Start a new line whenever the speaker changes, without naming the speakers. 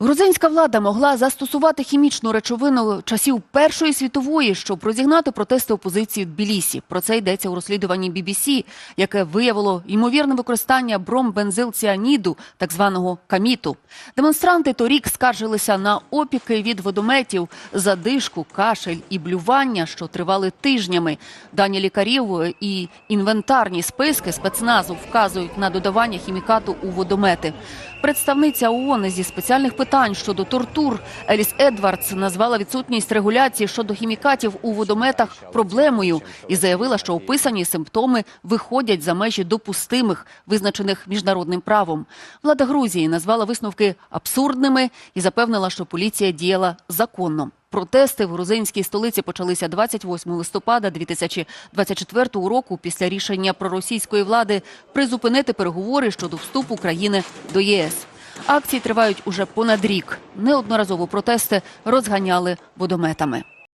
Грузинська влада могла застосувати хімічну речовину часів Першої світової, щоб розігнати протести опозиції в Тбілісі. Про це йдеться у розслідуванні BBC, яке виявило ймовірне використання бромбензилціаніду, так званого каміту. Демонстранти торік скаржилися на опіки від водометів, задишку, кашель і блювання, що тривали тижнями. Дані лікарів і інвентарні списки спецназу вказують на додавання хімікату у водомети. Представниця ООН зі спеціальних питань щодо тортур Еліс Едвардс назвала відсутність регуляції щодо хімікатів у водометах проблемою і заявила, що описані симптоми виходять за межі допустимих, визначених міжнародним правом. Влада Грузії назвала висновки абсурдними і запевнила, що поліція діяла законно. Протести в грузинській столиці почалися 28 листопада 2024 року після рішення проросійської влади призупинити переговори щодо вступу країни до ЄС. Акції тривають уже понад рік. Неодноразово протести розганяли водометами.